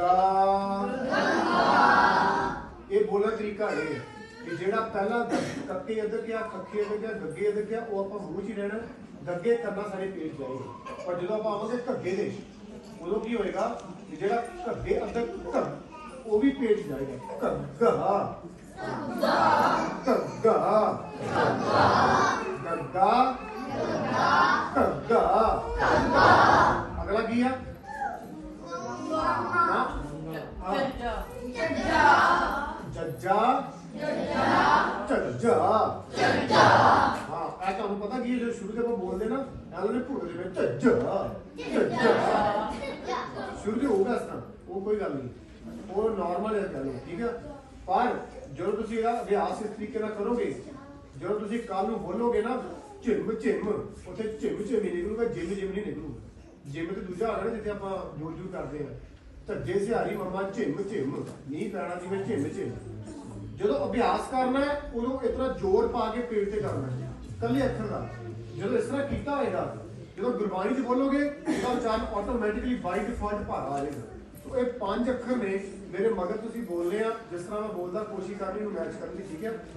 ਗੱਗਾ ਇਹ ਬੋਲਣ ਦਾ ਤਰੀਕਾ ਇਹ ਹੈ ਕਿ ਜਿਹੜਾ ਪਹਿਲਾਂ ਕੱਕੇ ਅੱਧਰ ਗਿਆ ਖੱਖੇ ਅੱਧਰ ਗਿਆ, ਗੱਗੇ ਅੱਧਰ ਗਿਆ, ਉਹ ਆਪਾਂ ਮੂੰਹ 'ਚ ਹੀ ਰਹਿਣਾ, ਗੱਗੇ ਕਰਨਾ ਸਾਡੇ ਪੇਟ ਜਾਏਗਾ ਪਰ ਜਦੋਂ ਆਪਾਂ ਆਵਾਂਗੇ ਘੱਗੇ ਦੇ ਉਦੋਂ ਕੀ ਹੋਏਗਾ ਕਿ ਜਿਹੜਾ ਘੱਗੇ ਅੰਦਰ ਘ ਉਹ ਵੀ ਪੇਟ 'ਚ ਜਾਏਗਾ। ਘੱਗਾ। ਘੱਗਾ। ਗੱਗਾ ਘੱਗਾ। ਅਗਲਾ ਕੀ ਆ ਹਾਂ ਜੱਜਾ। ਜੱਜਾ। ਹਾਂ ਇਹ ਤੁਹਾਨੂੰ ਪਤਾ ਕੀ ਹੈ ਜਦੋਂ ਸ਼ੁਰੂ ਤੇ ਆਪਾਂ ਬੋਲਦੇ ਨਾ ਇਹਨਾਂ ਨੇ ਭੁੱਲ ਜਿਵੇਂ ਜੱਜਾ। ਜੱਜਾ। ਸ਼ੁਰੂ ਤੇ ਹੋਊਗਾ ਇਸ ਤਰ੍ਹਾਂ ਉਹ ਕੋਈ ਗੱਲ ਨਹੀਂ। ਉਹ ਨਾਰਮਲ ਹੈ ਗੱਲ ਠੀਕ ਹੈ ਪਰ ਜਦੋਂ ਤੁਸੀਂ ਇਹਦਾ ਅਭਿਆਸ ਇਸ ਤਰੀਕੇ ਨਾਲ ਕਰੋਗੇ ਜਦੋਂ ਤੁਸੀਂ ਕੱਲ ਨੂੰ ਬੋਲੋਗੇ ਨਾ ਝਿਮ ਝਿਮ ਉੱਥੇ ਝਿਮ ਝਿਮ ਨਿਕਲੂਗਾ ਜਿਮ ਜਿਮ ਨਹੀਂ ਨਿਕਲੂਗਾ। ਜਿਮ ਤੇ ਦੂਜਾ ਹੋਣਾ ਜਿੱਥੇ ਆਪਾਂ ਜੋਰ ਜੋਰ ਕਰਦੇ ਆ ਧੱਜੇ ਸਿਹਾਰੀ ਮਮਾ ਝਿਮ ਝਿਮ ਨਹੀਂ ਪੈਣਾ ਜਿਵੇਂ ਝਿਮ ਝਿਮ। ਜਦੋਂ ਅਭਿਆਸ ਕਰਨਾ ਹੈ, ਉਦੋਂ ਇਸ ਤਰ੍ਹਾਂ ਜ਼ੋਰ ਪਾ ਕੇ ਪੇਟ ਤੇ ਕਰਨਾ ਹੈ। ਕੱਲੇ ਅੱਖਰ ਦਾ। ਜਦੋਂ ਇਸ ਤਰ੍ਹਾਂ ਕੀਤਾ ਹੋਏਗਾ, ਜਦੋਂ ਗੁਰਬਾਣੀ 'ਚ ਬੋਲੋਗੇ, ਤਾਂ ਉਚਾਰਨ ਆਟੋਮੈਟਿਕਲੀ ਬਾਈ ਡਿਫਾਲਟ ਭਾਰਾ ਆ ਜਾਏਗਾ। ਸੋ ਇਹ ਪੰਜ ਅੱਖਰ ਨੇ, ਮੇਰੇ ਮਗਰ ਤੁਸੀਂ ਬੋਲ ਰਹੇ ਆ। ਜਿਸ ਤਰ੍ਹਾਂ ਮੈਂ ਬੋਲਦਾ, ਕੋਸ਼ਿਸ਼ ਕਰਨੀ ਨੂੰ ਮੈਚ ਕਰਨ ਦੀ, ਠੀਕ ਹੈ?